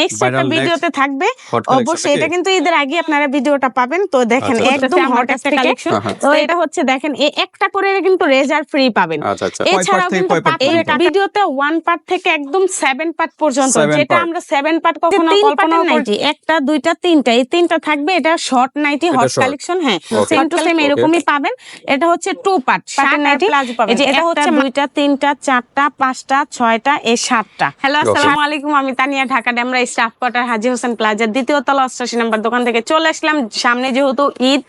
Next একটা ভিডিওতে থাকবে। অবশ্যই এটা কিন্তু ঈদের আগে আপনারা ভিডিওটা পাবেন। তো দেখেন আচ্ছা, একদম আচ্ছা। হট একটা কালেকশন হ্যাঁ। তো এটা হচ্ছে দেখেন এই একটা করে কিন্তু রেজার ফ্রি পাবেন। আচ্ছা আচ্ছা। এছাড়াও কিন্তু? ভিডিওতে ওয়ান পার্ট থেকে একদম সেভেন পার্ট পর্যন্ত যেটা আমরা সেভেন পার্ট কখনো কল্পনা নাইটি একটা দুইটা তিনটা। এই তিনটা থাকবে এটা শর্ট নাইটি হট কালেকশন হ্যাঁ। সেম টু সেম এরকমই পাবেন। এটা হচ্ছে টু পার্ট শার্ট নাইটি এই যে এটা হচ্ছে দুইটা তিনটা চারটা পাঁচটা ছয়টা এই সাতটা। হ্যালো আসসালামু আলাইকুম আমি তানিয়া ঢাকা ডেমরা স্টাফ কোয়ার্টার হাজি হোসেন প্লাজার দ্বিতীয় তলা অষ্টাশি নম্বর দোকান থেকে চলে আসলাম। সামনে যেহেতু ঈদ,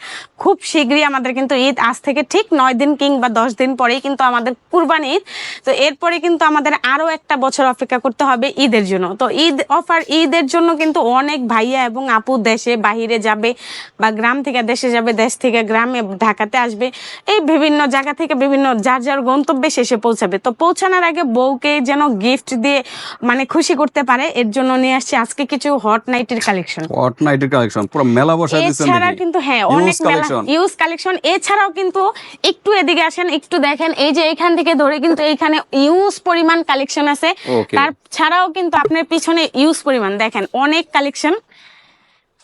খুব শীঘ্রই আমাদের কিন্তু ঈদ। আজ থেকে ঠিক নয় দিন কিংবা দশ দিন পরেই কিন্তু আমাদের কুরবানি ঈদ। তো এরপরে কিন্তু আমাদের আরও একটা বছর অপেক্ষা করতে হবে ঈদের জন্য। তো ঈদ অফার ঈদের জন্য কিন্তু অনেক ভাইয়া এবং আপু দেশে বাহিরে যাবে বা গ্রাম থেকে দেশে যাবে, দেশ থেকে গ্রামে ঢাকাতে আসবে। এই বিভিন্ন জায়গা থেকে বিভিন্ন যার যার গন্তব্যে শেষে পৌঁছাবে। তো পৌঁছানোর আগে বউকে যেন গিফট দিয়ে মানে খুশি করতে পারে, এর জন্য নিয়ে আসছি আজকে কিছু হট নাইটের কালেকশন হট নাইটের কালেকশন পুরো মেলা বসায় দিয়েছেন এছাড়া কিন্তু হ্যাঁ অনেক মেলা ইউজ কালেকশন এছাড়াও কিন্তু একটু এদিকে আসেন একটু দেখেন এই যে এখান থেকে ধরে কিন্তু এইখানে ইউজ পরিমাণ কালেকশন আছে। তার ছাড়াও কিন্তু আপনার পিছনে ইউজ পরিমাণ দেখেন অনেক কালেকশন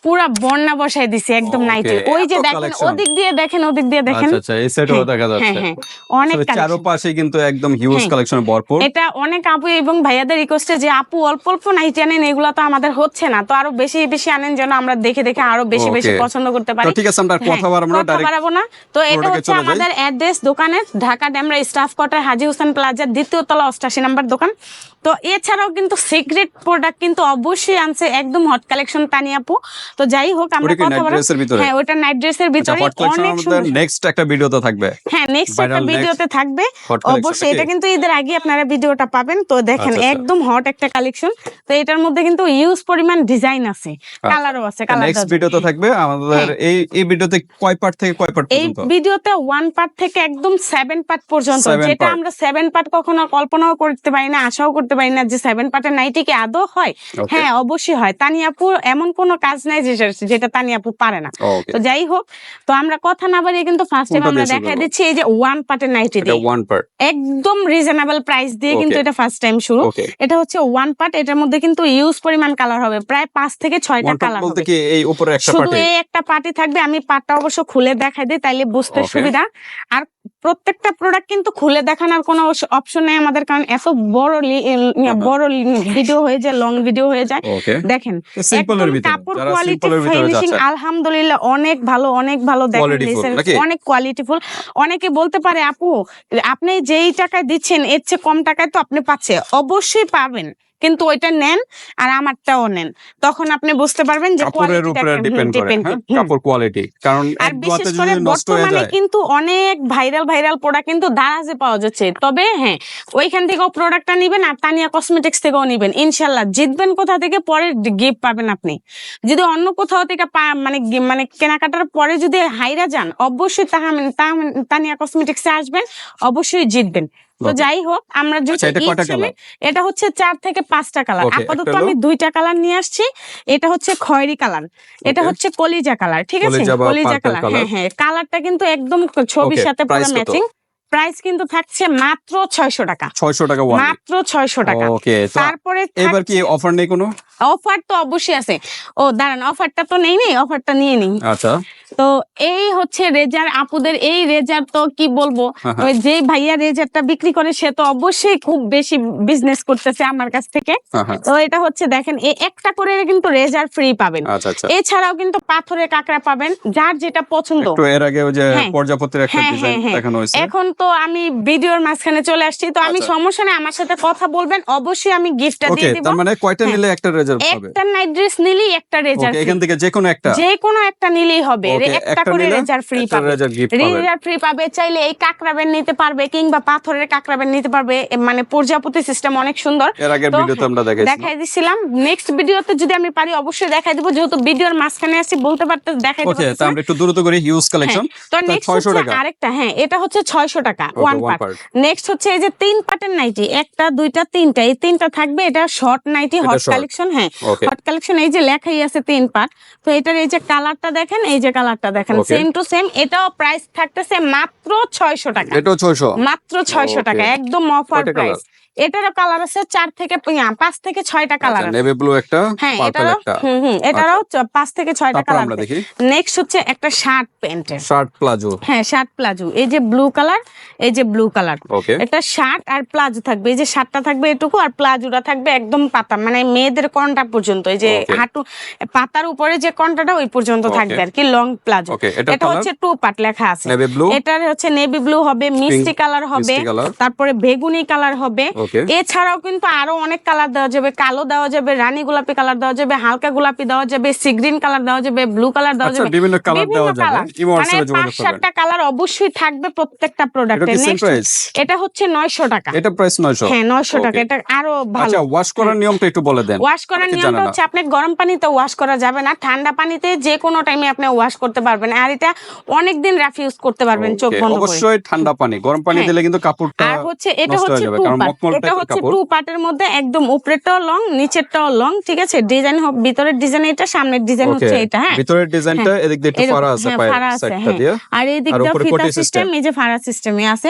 পুরা বন্যা বসায় দিছি একদম নাইটে ওই যে দেখেন ওদিক দিয়ে দেখেন ওদিক দিয়ে দেখেন। আচ্ছা আচ্ছা এই সেটও হ্যাঁ, দেখা হ্যাঁ যাচ্ছে। হ্যাঁ অনেক চারপাশে কিন্তু একদম হিউজ হ্যাঁ। কালেকশন ভরপুর। এটা অনেক আপু এবং ভাইয়াদের রিকোয়েস্টে যে আপু অল্প অল্প নাইটি আনেন এগুলো তো আমাদের হচ্ছে না। তো আরও বেশি বেশি আনেন যেন আমরা দেখে দেখে আরও বেশি বেশি পছন্দ করতে পারি। ঠিক আছে আমরা কথা হ্যাঁ, বাড়াবো না ডাইরেক্ট বাড়াবো না। তো এটা হচ্ছে আমাদের অ্যাড্রেস দোকানের ঢাকা ড্যামরা স্টাফ কোয়ার্টার হাজি হোসেন প্লাজার দ্বিতীয় তলা অষ্টাশি নাম্বার দোকান। তো এছাড়াও কিন্তু সিক্রেট প্রোডাক্ট কিন্তু অবশ্যই আনছে একদম হট কালেকশন তানিয়াপু তো যাই হোক আমরা কথা বলব? হ্যাঁ ওটা নাইট ড্রেসের আচ্ছা ভিতরে অনেক সুন্দর। নেক্সট একটা ভিডিওতে থাকবে। হ্যাঁ নেক্সট একটা ভিডিওতে থাকবে। অবশ্যই এটা কিন্তু ঈদের আগে আপনারা ভিডিওটা পাবেন। তো দেখেন আচ্ছা, আচ্ছা। একদম হট একটা কালেকশন তো এটার মধ্যে কিন্তু ইউজ পরিমাণ ডিজাইন আছে। কালারও আছে কালার নেক্সট ভিডিওতে থাকবে আমাদের এই এই ভিডিওতে কয় পার্ট থেকে কয় পার্ট হ্যাঁ। এই ভিডিওতে ওয়ান পার্ট থেকে একদম সেভেন পার্ট পর্যন্ত। যেটা আমরা সেভেন পার্ট কখনো কল্পনাও করতে পারি না আশাও করতে পারি না যে সেভেন পার্টের নাইটি কি আদৌ হয়। হ্যাঁ অবশ্যই হয়। তানিয়াপুর এমন কোনো কাজ নাই যেটা- যেটা তানিয়াপু পারে না। তো যাই হোক তো আমরা কথা না বাড়িয়ে কিন্তু ফার্স্ট টাইম আমরা দেখা দিচ্ছি এই যে ওয়ান পার্টের নাইটি দিয়ে একদম রিজনেবল প্রাইস দিয়ে কিন্তু এটা ফার্স্ট টাইম শুরু। এটা হচ্ছে ওয়ান পার্ট এটার মধ্যে কিন্তু ইউজ পরিমাণ কালার হবে। প্রায় পাঁচ থেকে ছয়টা কালার বলতে কি এই উপরে একটা শুধু এই একটা পার্টি থাকবে আমি পার্টটা অবশ্য খুলে দেখাই দিই তাইলে বুঝতে সুবিধা। আর প্রত্যেকটা প্রোডাক্ট কিন্তু খুলে দেখানোর কোনো অপশন নেই আমাদের কারণ এত বড় ইয়ে, বড় ভিডিও হয়ে যায় লং ভিডিও হয়ে যায়। দেখেন কাপড় কোয়ালিটি ফিনিশিং আলহামদুলিল্লাহ অনেক ভালো অনেক ভালো দেখেন অনেক কোয়ালিটিফুল অনেকে বলতে পারে আপু আপনি যেই টাকায় দিচ্ছেন এর চেয়ে কম টাকায় তো আপনি পাচ্ছে অবশ্যই পাবেন। কিন্তু ওইটা নেন আর আমারটাও নেন। তখন আপনি বুঝতে পারবেন যে কাপড়ের উপরে ডিপেন্ড করে হ্যাঁ? কাপড় কোয়ালিটি কারণ আর বিশেষ করে বর্তমানে কিন্তু অনেক ভাইরাল ভাইরাল প্রোডাক্ট কিন্তু দারাজে পাওয়া যাচ্ছে। তবে হ্যাঁ ওইখান থেকেও প্রোডাক্টটা নিবেন আর তানিয়া কসমেটিক্স থেকেও নিবেন। ইনশাল্লাহ জিতবেন কোথা থেকে? পরে গিফট পাবেন আপনি। যদি অন্য কোথাও থেকে মানে মানে কেনাকাটার পরে যদি হাইরা যান অবশ্যই তাহা তাহা- তানিয়া কসমেটিক্সে আসবেন অবশ্যই জিতবেন। তো যাই হোক আমরা আচ্ছা, এটা হচ্ছে চার থেকে পাঁচটা কালার আপাতত আমি দুইটা কালার নিয়ে আসছি। এটা হচ্ছে খয়েরি কালার এটা হচ্ছে কলিজা কালার ঠিক আছে? কলিজা কালার হ্যাঁ হ্যাঁ কালারটা কিন্তু একদম ছবির সাথে পুরো ম্যাচিং প্রাইস কিন্তু থাকছে মাত্র ছয়শো টাকা। ছয়শো টাকা মাত্র ছয়শো টাকা। তারপরে এবার কি অফার নেই কোনো? অফার তো অবশ্যই আছে। ও দাঁড়ান অফারটা তো নেই নেই অফারটা নিয়ে নিই। আচ্ছা। তো এই হচ্ছে রেজার আপুদের এই রেজার তো কি বলব? হ্যাঁ, হ্যাঁ। ওই যে ভাইয়া রেজারটা বিক্রি করে সে তো অবশ্যই খুব বেশি বিজনেস করতেছে আমার কাছ থেকে। হ্যাঁ তো এটা হচ্ছে দেখেন এই একটা করে কিন্তু রেজার ফ্রি পাবেন। আচ্ছা আচ্ছা। এছাড়াও কিন্তু পাথরের কাঁকড়া পাবেন যার যেটা পছন্দ। এর আগে ওই যে হ্যাঁ। একটা ডিজাইন। দেখানো হয়েছে। এখন তো আমি ভিডিওর মাঝখানে চলে আসছি তো আমি আচ্ছা। সমস্যা নেই আমার সাথে কথা বলবেন অবশ্যই আমি গিফটটা দিয়ে দিব। তার মানে কয়টা। নিলে একটা রেজাল্ট পাবে। একটা নাইট ড্রেস নিলেই একটা রেজার ওকে এখান থেকে যে কোনো একটা। যে কোনো একটা নিলেই হবে। একটা করে ফ্রি পাবে। রেজাল্ট ফ্রি পাবে। চাইলে এই কাকরাবেন নিতে পারবে কিংবা পাথরের কাকরাবেন নিতে পারবে। মানে প্রজাপতি সিস্টেম অনেক সুন্দর। এর আগের ভিডিওতে আমরা দেখাইছি দেখাই দিছিলাম। নেক্সট ভিডিওতে যদি আমি পারি অবশ্যই দেখাই দিব। যেহেতু ভিডিওর মাঝখানে আছি বলতে পারতে দেখাই ওকে দিতে আমরা একটু দ্রুত করে হিউজ কালেকশন তো নেক্সট টাকা। আরেকটা হ্যাঁ এটা হচ্ছে 600 টাকা ওয়ান পার্ট নেক্সট হচ্ছে এই যে তিন পার্টের নাইটি একটা দুইটা তিনটা এই তিনটা থাকবে এটা শর্ট নাইটি হট কালেকশন হ্যাঁ হট কালেকশন এই যে লেখাই আছে তিন পার্ট তো এটার এই যে কালারটা দেখেন এই যে কালারটা দেখেন সেম টু সেম এটাও প্রাইস থাকতেছে মাত্র 600 টাকা। এটাও 600 মাত্র 600 টাকা একদম অফার প্রাইস এটারও কালার আছে চার থেকে পাঁচ থেকে ছয়টা কালার আছে। নেভি ব্লু একটা হ্যাঁ এটারও হুম হুম এটারও পাঁচ থেকে ছয়টা কালার আমরা দেখি। নেক্সট হচ্ছে একটা শার্ট প্যান্টের শার্ট প্লাজো হ্যাঁ শার্ট প্লাজো এই যে ব্লু কালার এই যে ব্লু কালার এটা শার্ট আর প্লাজো থাকবে। এই যে শার্টটা থাকবে এটুকু আর প্লাজোটা থাকবে একদম পাতা মানে মেয়েদের কনটা পর্যন্ত। এই যে হাঁটু পাতার উপরে যে কনটাটা ওই পর্যন্ত থাকবে আর কি লং প্লাজো এটা হচ্ছে টু পার্ট লেখা আছে। এটার হচ্ছে নেভি ব্লু হবে মিষ্টি কালার হবে তারপরে বেগুনি কালার হবে এছাড়াও কিন্তু আরও অনেক কালার দেওয়া যাবে। কালো দেওয়া যাবে রানী গোলাপি কালার দেওয়া যাবে হালকা গোলাপি দেওয়া যাবে সি গ্রিন কালার দেওয়া যাবে ব্লু কালার দেওয়া আচ্ছা যাবে বিভিন্ন কালার দেওয়া যাবে মানে পাঁচ সাতটা কালার অবশ্যই থাকবে প্রত্যেকটা প্রোডাক্টে এটা হচ্ছে নয়শো টাকা। এটা প্রাইস 900 হ্যাঁ নয়শো টাকা। এটা আরও ভালো। আচ্ছা ওয়াশ করার নিয়মটা একটু বলে দেন। ওয়াশ করার নিয়মটা হচ্ছে আপনি গরম পানিতে ওয়াশ করা যাবে না। ঠান্ডা পানিতে যে কোনো টাইমে আপনি ওয়াশ করতে পারবেন। আর এটা অনেক দিন ইউজ করতে পারবেন চোখ বন্ধ করে। অবশ্যই ঠান্ডা পানি। গরম পানি হ্যাঁ। দিলে কিন্তু কাপড়টা আর হচ্ছে এটা হচ্ছে টু পার্ট এটা হচ্ছে। টু পার্টের মধ্যে একদম উপরেরটাও লং নিচেরটাও লং ঠিক আছে? ডিজাইন হোক ভিতরের ডিজাইন এটা সামনের ডিজাইন হচ্ছে এটা হ্যাঁ? ভিতরের ডিজাইনটা এদিক দিয়ে একটু ফাড়া আছে হ্যাঁ, পায়ের সাইডটা হ্যাঁ। দিয়ে। আর এই ফিতা সিস্টেম এই যে ফাড়া সিস্টেমই আছে।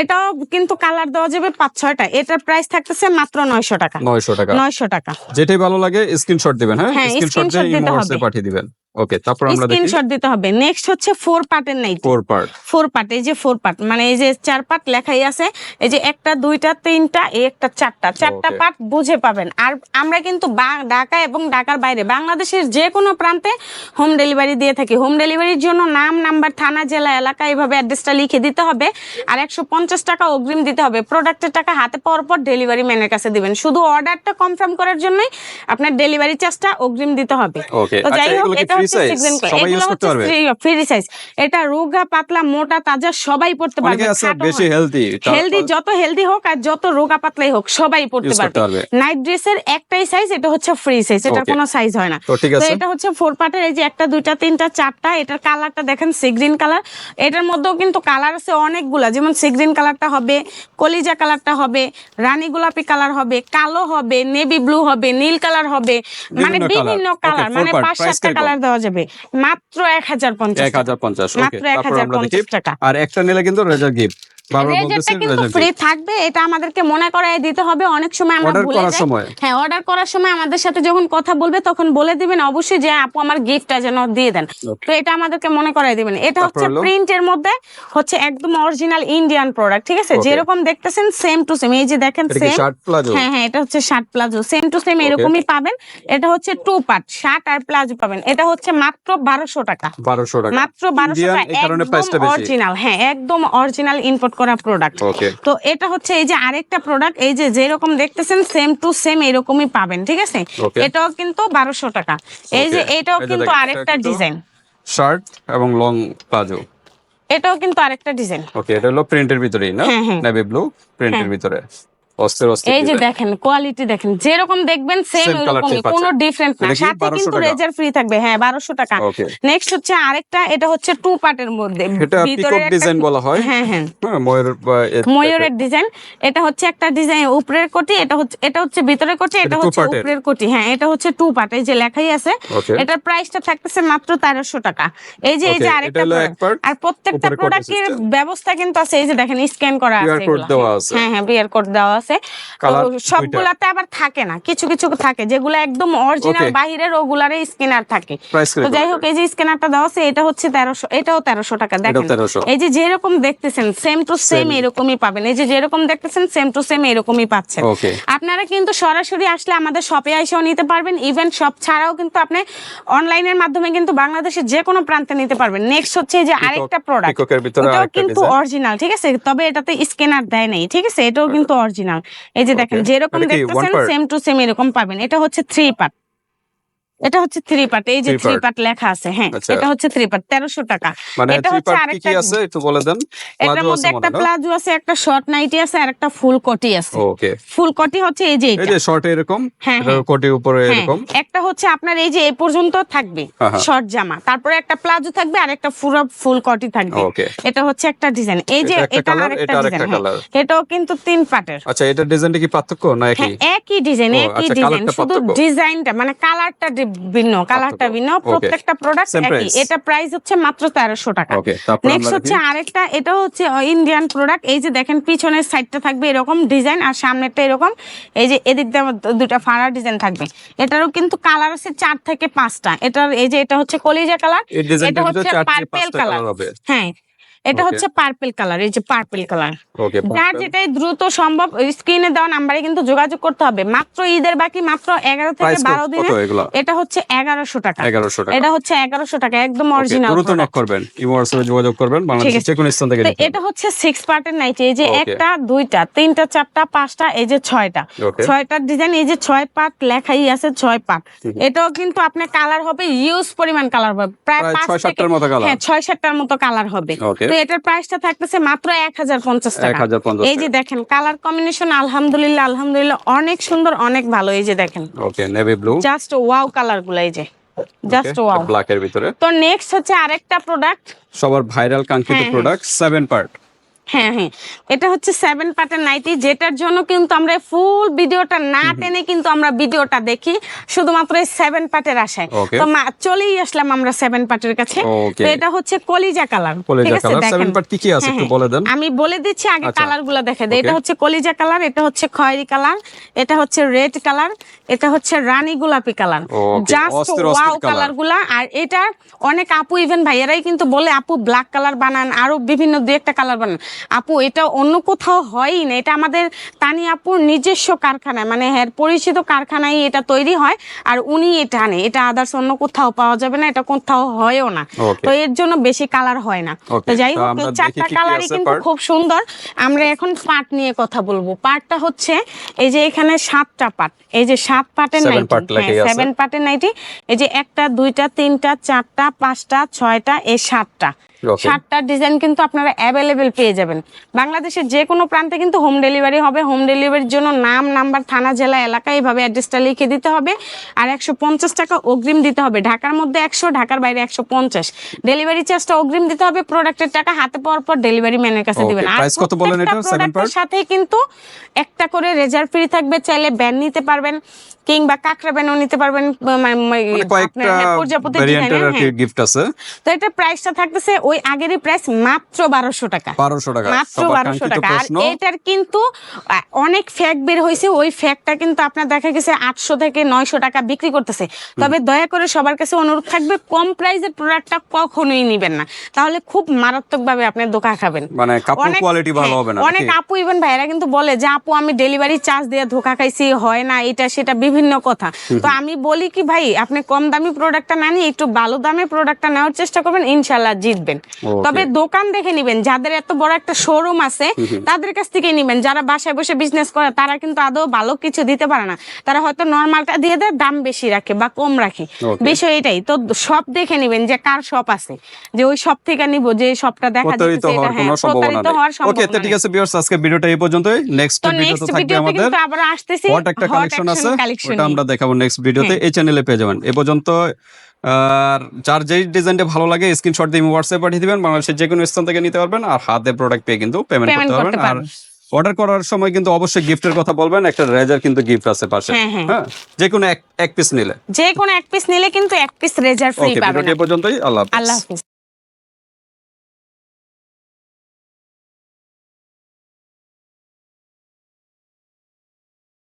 এটাও কিন্তু কালার দেওয়া যাবে পাঁচ ছয়টা। এটার প্রাইস থাকতেছে মাত্র নয়শো টাকা। 900 টাকা। নয়শো টাকা। যেটাই ভালো লাগে স্ক্রিনশট দিবেন হ্যাঁ? হ্যাঁ, স্ক্রিনশট দিয়ে। হোয়াটসঅ্যাপে পাঠিয়ে দিবেন। ওকে তারপর আমরা স্ক্রিনশট দিতে হবে। নেক্সট হচ্ছে ফোর পার্টের nighty four part four part এই যে ফোর পার্ট মানে এই যে চার পার্ট লেখাই আছে এই যে একটা দুইটা তিনটা এই একটা চারটা। চারটা. পার্ট বুঝে পাবেন। আর আমরা কিন্তু ঢাকা এবং ঢাকার বাইরে বাংলাদেশের যে কোনো প্রান্তে হোম ডেলিভারি দিয়ে থাকি। হোম ডেলিভারির জন্য নাম নাম্বার থানা জেলা এলাকা এইভাবে অ্যাড্রেসটা লিখে দিতে হবে। আর একশো পঞ্চাশ টাকা অগ্রিম দিতে হবে। প্রোডাক্টের টাকা হাতে পাওয়ার পর ডেলিভারি ম্যানের কাছে দিবেন। শুধু অর্ডারটা কনফার্ম করার জন্যই আপনার ডেলিভারি চার্জটা অগ্রিম দিতে হবে। তো আচ্ছা যাই হোক এটা ফ্রি হচ্ছে সাইজ সিজন সবাই ইউজ করতে পারবে। ফ্রি সাইজ এটা রোগা পাতলা মোটা তাজা সবাই পড়তে পারবে বেশি হেলদি হেলদি যত হেলদি হোক আর যত রোগা পাতলাই হোক সবাই পড়তে পারবে। পারবে। নাইট ড্রেসের একটাই সাইজ এটা হচ্ছে ফ্রি সাইজ এটার কোনো সাইজ হয় না। তো ঠিক তো আছে। এটা হচ্ছে ফোর পার্টের এই যে একটা দুইটা তিনটা চারটা এটার কালারটা দেখেন সি গ্রিন কালার এটার মধ্যেও কিন্তু কালার আছে অনেকগুলা যেমন সি গ্রিন কালারটা হবে কলিজা কালারটা হবে রানী গোলাপি কালার হবে কালো হবে নেভি ব্লু হবে নীল কালার হবে মানে বিভিন্ন কালার মানে পাঁচ সাতটা কালার দেওয়া যাবে। মাত্র এক হাজার পঞ্চাশ এক হাজার পঞ্চাশ মাত্র এক হাজার পঞ্চাশ টাকা। আর একটা নিলে কিন্তু রেজার গিফট। বারবার রেজারটা বলতেছি কিন্তু রেজার ফ্রি থাকবে এটা আমাদেরকে মনে করায় দিতে হবে অনেক সময় আমরা ভুলে যাই। হ্যাঁ অর্ডার করার সময় আমাদের সাথে যখন কথা বলবে তখন বলে দিবেন অবশ্যই যে আপু আমার গিফটটা যেন দিয়ে দেন। তো এটা আমাদেরকে মনে করাই দিবেন। এটা হচ্ছে প্রিন্টের মধ্যে হচ্ছে একদম অরিজিনাল ইন্ডিয়ান প্রোডাক্ট ঠিক আছে? যেরকম দেখতেছেন সেম টু সেম এই যে দেখেন সেম হ্যাঁ হ্যাঁ এটা হচ্ছে shirt palazzo same to same এরকমই পাবেন। এটা হচ্ছে টু পার্ট শার্ট আর প্লাজো পাবেন। এটা হচ্ছে মাত্র বারোশো টাকা। বারোশো টাকা। মাত্র বারোশো টাকা অরিজিনাল হ্যাঁ একদম অরিজিনাল ইম্পোর্ট করা প্রোডাক্ট তো এটা হচ্ছে এই যে আরেকটা প্রোডাক্ট এই যে যেরকম দেখতেছেন সেম টু সেম এরকমই পাবেন ঠিক আছে? এটাও কিন্তু বারোশো টাকা। এই যে এটাও কিন্তু আরেকটা ডিজাইন শার্ট এবং লং প্লাজো এটাও কিন্তু আরেকটা ডিজাইন ওকে এটা হলো প্রিন্টের ভিতরেই না। নেভি ব্লু প্রিন্টের ভিতরে। অস্থির অস্থির এই যে দেখেন কোয়ালিটি দেখেন যেরকম দেখবেন সেম ওরকমই কোনো ডিফারেন্ট না। সাথে কিন্তু রেজার ফ্রি থাকবে হ্যাঁ বারোশো টাকা। নেক্সট হচ্ছে আরেকটা এটা হচ্ছে টু পার্টের মধ্যে। এটা পিকক ডিজাইন বলা হয়। হ্যাঁ হ্যাঁ। হ্যাঁ ময়ূর ময়ূরের ডিজাইন এটা হচ্ছে একটা ডিজাইন উপরের কোটি এটা হচ্ছে এটা হচ্ছে ভিতরের কোটি এটা হচ্ছে? উপরের কোটি। হ্যাঁ এটা হচ্ছে টু পার্ট এই যে লেখাই আছে। এটার প্রাইসটা থাকতেছে মাত্র তেরোশো টাকা। এই যে এই যে আরেকটা আর প্রত্যেকটা প্রোডাক্টের ব্যবস্থা কিন্তু আছে এই যে দেখেন স্ক্যান করা আছে। হ্যাঁ হ্যাঁ বিয়ার কোড দেওয়া আছে। তো সবগুলাতে আবার থাকে না। কিছু কিছু থাকে যেগুলো একদম অরিজিনাল বাহিরের ওগুলারে স্ক্যানার থাকে। তো যাই হোক এই যে স্ক্যানারটা দেওয়া আছে এটা হচ্ছে তেরোশো এটাও তেরোশো টাকা দেখেন। এই যে যেরকম দেখতেছেন সেম টু সেম এরকমই পাবেন। এই যে যেরকম দেখতেছেন সেম টু সেম এরকমই পাচ্ছেন। আপনারা কিন্তু সরাসরি আসলে আমাদের শপে এসেও নিতে পারবেন। ইভেন শপ ছাড়াও কিন্তু আপনি অনলাইনের মাধ্যমে কিন্তু বাংলাদেশের যে কোনো প্রান্তে নিতে পারবেন। নেক্সট হচ্ছে এই যে আরেকটা প্রোডাক্ট এটাও কিন্তু অরিজিনাল ঠিক আছে? তবে এটাতে স্ক্যানার দেয় নাই ঠিক আছে? এটাও কিন্তু অরিজিনাল এই যে দেখেন যেরকম one দেখতেছেন সেম টু সেম এরকম পাবেন। এটা হচ্ছে থ্রি পার্ট এটা হচ্ছে থ্রি পার্ট এই যে থ্রি পার্ট লেখা আছে হ্যাঁ আচ্ছা। এটা হচ্ছে থ্রি পার্ট তেরোশো টাকা। মানে এটা হচ্ছে আরেকটা আছে? একটু বলে দেন। এটার মধ্যে একটা প্লাজো আছে একটা শর্ট নাইটি আছে আর একটা ফুল কোটি আছে। ওকে ফুল কোটি হচ্ছে এই যে এই এটা যে শর্ট এরকম হ্যাঁ, এটা হ্যাঁ। কোটি উপরে হ্যাঁ, এরকম। একটা হচ্ছে আপনার এই যে এই পর্যন্ত থাকবে হ্যাঁ, হ্যাঁ। শর্ট জামা। তারপরে একটা প্লাজো থাকবে আর একটা পুরো ফুল কটি থাকবে। এটা হচ্ছে একটা ডিজাইন এই যে এটা একটা আরেকটা এটা ডিজাইন এটাও কিন্তু তিন পাটের আচ্ছা এটা ডিজাইনটা কি পার্থক্য না হ্যাঁ একই একই ডিজাইন একই আচ্ছা, ডিজাইন শুধু পার্থক্য। ডিজাইনটা মানে কালারটা ভিন্ন কালারটা ভিন্ন প্রত্যেকটা প্রোডাক্ট একই। এটা প্রাইস হচ্ছে মাত্র তেরোশো টাকা। নেক্সট হচ্ছে আরেকটা এটা হচ্ছে ইন্ডিয়ান প্রোডাক্ট এই যে দেখেন পিছনের সাইডটা থাকবে এরকম ডিজাইন আর সামনেরটা এরকম। এই যে এদিক দিয়ে দুটা ফাড়া ডিজাইন থাকবে। এটারও কিন্তু কালার আছে চার থেকে পাঁচটা। এটার এই যে এটা হচ্ছে কলিজা কালার এটা হচ্ছে পার্পেল কালার হ্যাঁ এটা হচ্ছে পার্পেল কালার এই যে পার্পেল কালার ওকে যার যেটাই দ্রুত সম্ভব স্ক্রিনে দেওয়া নাম্বারে কিন্তু যোগাযোগ করতে হবে। মাত্র ঈদের বাকি মাত্র এগারো থেকে বারো দিনে এটা হচ্ছে এগারোশো টাকা। এগারোশো টাকা। এটা হচ্ছে এগারোশো টাকা একদম অরিজিনাল দ্রুত নক করবেন ইমো যোগাযোগ করবেন বাংলাদেশের আছে। যে কোনো স্থান থেকে এটা হচ্ছে সিক্স পার্টের নাইটি এই যে একটা দুইটা তিনটা চারটা পাঁচটা এই যে ছয়টা. ছয়টার ডিজাইন এই যে ছয় পার্ট লেখাই আছে ছয় পার্ট এটাও কিন্তু আপনার কালার হবে ইউজ পরিমাণ কালার হবে। প্রায় পাঁচ থেকে colour। হ্যাঁ ছয় সাতটার মতো কালার হবে। তো এটার প্রাইসটা থাকতেছে মাত্র এক হাজার পঞ্চাশ টাকা। 1050 এই যে দেখেন কালার কম্বিনেশন আলহামদুলিল্লাহ আলহামদুলিল্লাহ অনেক সুন্দর অনেক ভালো। এই যে দেখেন। Okay navy blue just wow কালারগুলো এই যে। জাস্ট ওয়াও ব্ল্যাক এর ভিতরে। তো নেক্সট হচ্ছে আরেকটা প্রোডাক্ট সবার ভাইরাল কাঙ্ক্ষিত। প্রোডাক্ট সেভেন পার্ট হ্যাঁ হ্যাঁ। এটা হচ্ছে সেভেন পার্টের নাইটি যেটার জন্য কিন্তু আমরা ফুল ভিডিওটা না টেনে কিন্তু আমরা ভিডিওটা দেখি শুধুমাত্র এই সেভেন পার্টের আশায়। তো চলেই আসলাম আমরা সেভেন পার্টের কাছে। তো এটা হচ্ছে কলিজা কালার ঠিক আছে। দেখেন। Seven কি কি আছে হ্যাঁ, একটু হ্যাঁ। বলে দেন। আমি বলে দিচ্ছি আগে আচ্ছা। কালারগুলো দেখে দেয় এটা হচ্ছে কলিজা কালার এটা হচ্ছে খয়েরি কালার এটা হচ্ছে রেড কালার এটা হচ্ছে রানী গোলাপি কালার জাস্ট ওয়াও colour। কালারগুলা। আর এটা অনেক আপু ইভেন ভাইয়ারাই কিন্তু বলে আপু ব্ল্যাক কালার বানান আরও বিভিন্ন দুই একটা কালার বানান। আপু এটা অন্য কোথাও হয়ই না। এটা আমাদের তানি আপুর নিজস্ব কারখানায় মানে হ্যাঁ পরিচিত কারখানায় এটা তৈরি হয় আর উনি এটা আনে। এটা আদার্স অন্য কোথাও পাওয়া যাবে না এটা কোথাও হয়ও না। তো এর জন্য বেশি কালার হয় না। তো যাই হোক এই চারটা কালারই কিন্তু খুব সুন্দর। আমরা এখন পাট নিয়ে কথা বলব। পাটটা হচ্ছে এই যে এখানে সাতটা পাট এই যে সাত পাটের নাইটি। সেভেন পাটের নাইটি এই যে একটা দুইটা তিনটা চারটা পাঁচটা ছয়টা এই সাতটা. সাতটা ডিজাইন কিন্তু আপনারা অ্যাভেলেবেল পেয়ে যাবেন। বাংলাদেশের যে কোনো প্রান্তে কিন্তু হোম ডেলিভারি হবে। হোম ডেলিভারির জন্য নাম নাম্বার থানা জেলা এলাকা এইভাবে অ্যাড্রেসটা লিখে দিতে হবে। আর একশো পঞ্চাশ টাকা অগ্রিম দিতে হবে। ঢাকার মধ্যে একশো ঢাকার বাইরে একশো পঞ্চাশ। ডেলিভারি চার্জটা অগ্রিম দিতে হবে। প্রোডাক্টের টাকা হাতে পাওয়ার পর ডেলিভারি ম্যানের কাছে দিবেন। আর প্রোডাক্টের সাথে কিন্তু একটা করে রেজার্ভ ফ্রি থাকবে। চাইলে ব্যান নিতে পারবেন কিংবা কাঁকড়া ব্যানও নিতে পারবেন। মানে মানে আপনার, হ্যাঁ, প্রজাপতি হ্যাঁ। তো এটা প্রাইসটা থাকতেছে ওই আগেরই প্রাইস মাত্র বারোশো টাকা। বারোশো টাকা। মাত্র বারোশো টাকা। আর এটার কিন্তু অনেক ফ্যাক বের হয়েছে ওই ফ্যাকটা কিন্তু আপনার দেখা গেছে আটশো থেকে নয়শো টাকা বিক্রি করতেছে। তবে দয়া করে সবার কাছে অনুরোধ থাকবে কম প্রাইসের প্রোডাক্টটা কখনোই নিবেন না। তাহলে খুব মারাত্মক ভাবে আপনি ধোকা খাবেন। মানে কাপড় অনেক- কোয়ালিটি ভালো হ্যাঁ, হবে না অনেক আপু ইভেন ভাইরা কিন্তু বলে যে আপু আমি ডেলিভারি চার্জ দিয়ে ধোকা খাইছি হয় না এটা সেটা বিভিন্ন কথা। তো আমি বলি কি ভাই আপনি কম দামি প্রোডাক্টটা না নিয়ে একটু ভালো দামে প্রোডাক্টটা নেওয়ার চেষ্টা করবেন ইনশাল্লাহ জিতবেন। Okay. তবে দোকান দেখে নিবেন যাদের এত বড় একটা শোরুম আছে তাদের কাছ থেকে নিবেন। যারা বাসায় বসে বিজনেস করে তারা কিন্তু আদৌ ভালো কিছু দিতে পারে না। তারা হয়তো নর্মালটা দিয়ে দেয় দাম বেশি রাখে বা কম রাখে. বিষয় এটাই। তো সব দেখে নিবেন যে কার শপ আছে যে ওই শপ থেকে নিব যে শপটা দেখা যাচ্ছে হওয়ার হ্যাঁ সম্ভাবনা হওয়ার নেই ওকে ঠিক আছে ভিউয়ার্স আজকে ভিডিওটা এই পর্যন্তই। নেক্সট ভিডিওতে থাকবে আমাদের। কিন্তু আবার আসতেছি হট একটা কালেকশন আছে ওটা আমরা দেখাবো নেক্সট ভিডিওতে এই চ্যানেলে পেয়ে যাবেন। এ পর্যন্ত আর যার যেই ডিজাইনটা ভালো লাগে স্ক্রিনশট দিয়ে হোয়াটসঅ্যাপ পাঠিয়ে দিবেন বাংলাদেশের যে কোনো স্থান থেকে নিতে পারবেন আর হাতে প্রোডাক্ট পেয়ে কিন্তু পেমেন্ট করতে পারবেন। আর অর্ডার করার সময় কিন্তু অবশ্যই গিফটের কথা বলবেন একটা রেজার কিন্তু গিফট আছে পাশে। হ্যাঁ, হ্যাঁ। হ্যাঁ যে কোনো এক এক পিস নিলে। যে কোনো এক পিস নিলে কিন্তু এক পিস রেজার ফ্রি ওকে পাবেন ভিডিওটি পর্যন্তই আল্লাহ হাফেজ। আল্লাহ হাফিজ।